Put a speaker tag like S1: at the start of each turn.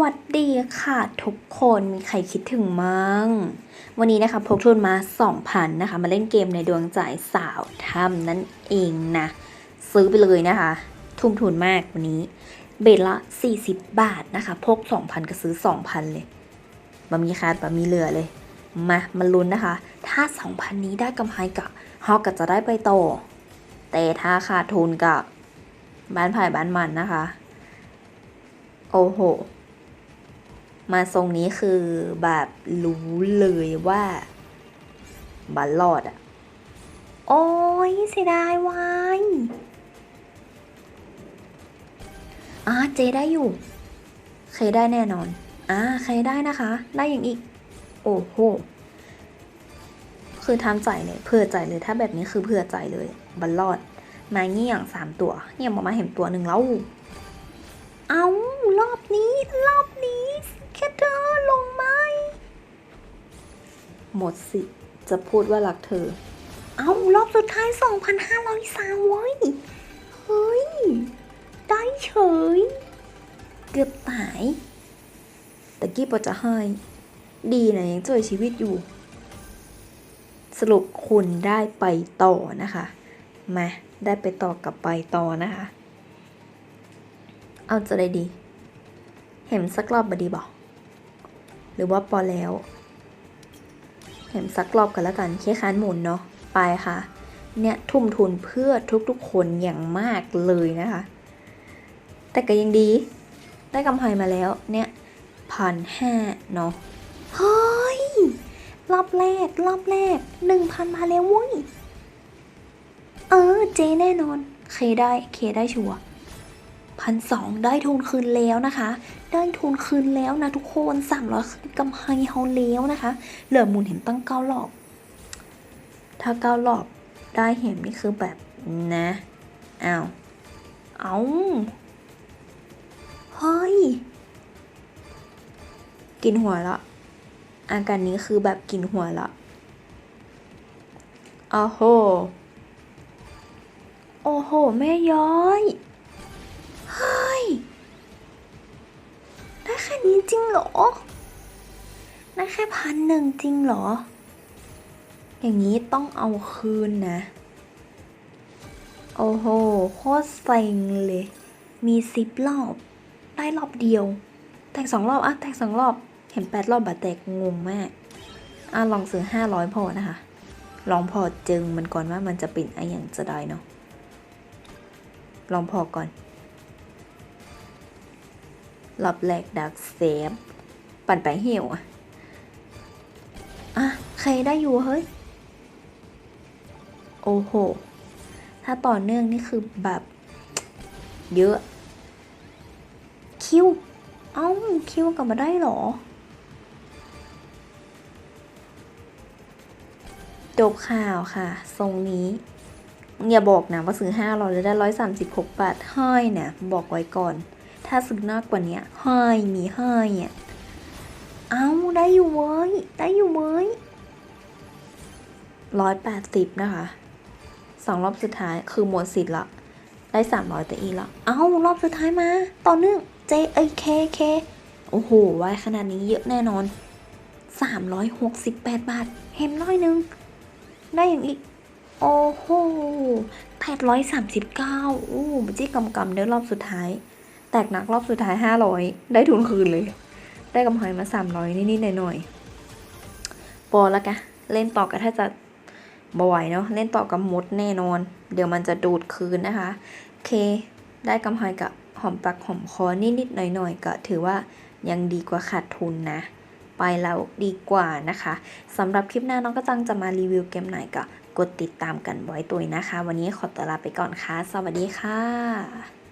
S1: วัสดีค่ะทุกคนมีใครคิดถึงมั้ง วันนี้นะคะพกทุนมา 2,000นะคะ มาเล่นเกมในดวงใจสาวทำนั่นเองนะ ซื้อไปเลยนะคะ ทุ่มทุนมากวันนี้ เบทละ 40 บาทนะคะ พก 2,000 ก็ซื้อ 2,000 เลยบะมีคาดบะมีเหลือเลย มามาลุ้นนะคะ ถ้า 2,000 นี้ได้กำไรกะฮอกก็จะได้ไปโตอแต่ถ้าขาดทุนกะบ้านผ่บ้านมันนะคะโอ้โห มาทรงนี้คือแบบรู้เลยว่าบัลลอดอะโอ้ยเสียดายวายอ่าเจได้อยู่ เคได้แน่นอน อ่าเคได้นะคะ ได้อย่างอีก โอ้โห คือทำใจเลยเพื่อใจเลย ถ้าแบบนี้คือเพื่อใจเลย บัลลอดมาเงี้ยงสามตัว เนี่ยมามาเห็นตัวหนึ่งแล้ว เอารอบนี้รอบนี้ แค่เธอลงไหม หมดสิทธิ์จะพูดว่ารักเธอ เอารอบสุดท้าย 2,500สาวเว้ย เฮ้ย ได้เฉย เกือบตาย แต่กี้ปอจะให้ ดีนะยังเจอชีวิตอยู่ สรุปคุณได้ไปต่อนะคะ มา ได้ไปต่อกับไปต่อนะคะ เอาจะได้ดี เห็นสักรอบบดีบอก หรือว่าพอแล้ว เห็นสักรอบกันแล้วกันแค่ค้านหมุนเนาะไปค่ะ เนี่ยทุ่มทุนเพื่อทุกๆคนอย่างมากเลยนะคะ แต่ก็ยังดี ได้กำไรมาแล้วเนี่ยพันห้าเนาะเฮ้ยรอบแรกรอบแรกหนึ่งพันมาแล้วเว้ยเออเจแน่นอน เคได้เคได้ชัวพันสองได้ทุนคืนแล้วนะคะ ได้ทุนคืนแล้วนะทุกคนสามร้อยกำไรเฮาแล้วนะคะ เหลือมุนเห็นตั้งเก้ารอบ ถ้าเก้ารอบได้เห็นนี่คือแบบนะอ้าวเอาเฮ้ย กินหัวละ อาการนี้คือแบบกินหัวละโอ้โห โอ้โห แม่ย้อย เฮ้ย ได้แค่นี้จริงเหรอ ได้แค่พันหนึ่งจริงเหรอ อย่างนี้ต้องเอาคืนนะ โอ้โห โคตรเซ็งเลย มีสิบรอบ ได้รอบเดียว แตกสองรอบอะแตกสองรอบ เห็นแปดรอบบาทแตกงงมากอะลองซื้อห้าร้อยพอนะคะ ลองพอจึงมันก่อนว่ามันจะเป็นอะไรอย่างจะได้เนาะ ลองพอก่อน รอบแรกดักเซฟปั่นไปเหี่ยวอะอะใครได้อยู่เฮ้ย โอ้โห ถ้าต่อเนื่องนี่คือแบบ เยอะ คิว เอ้า คิวกลับมาได้เหรอ จบข่าวค่ะ ทรงนี้อย่าบอกนะว่าซื้อห้าร้อยแล้วได้ร้อยสามสิบหกบาทห้อยเนี่ย บอกไว้ก่อน ถ้าซื้อมากกว่านี้ห้อยมีห้อยอะเอาได้อยู่เว้ย ได้อยู่เว้ยร้อยแปดสิบนะคะสองรอบสุดท้ายคือหมดสิทธิ์ละ ได้สามร้อยแต่อีละเอารอบสุดท้ายมา ต่อเนื่อง J เอ้ย K K โอ้โหไว้ขนาดนี้เยอะแน่นอนสามร้อยหกสิบแปดบาท เห็นร้อยนึง ได้อย่างอีก โอ้โหแปดร้อยสามสิบเก้าอู้บัจี้กำกำเดี๋ยวรอบสุดท้าย แตกหนักรอบสุดท้ายห้าร้อยได้ทุนคืนเลย ได้กำไรมาสามร้อยนิดๆหน่อยๆปอแล้วกะ เล่นต่อกันถ้าจะบ่อยเนาะเล่นต่อกับมดแน่นอน เดี๋ยวมันจะดูดคืนนะคะเค ได้กำไรกับหอมปากหอมคอนิดๆหน่อยๆก็ถือว่ายังดีกว่าขาดทุนนะ ไปแล้วดีกว่านะคะสำหรับคลิปหน้าน้องก็จังจะมารีวิวเกมไหนก็กดติดตามกันไว้ตัวนะคะ วันนี้ขอตัวลาไปก่อนค่ะ สวัสดีค่ะ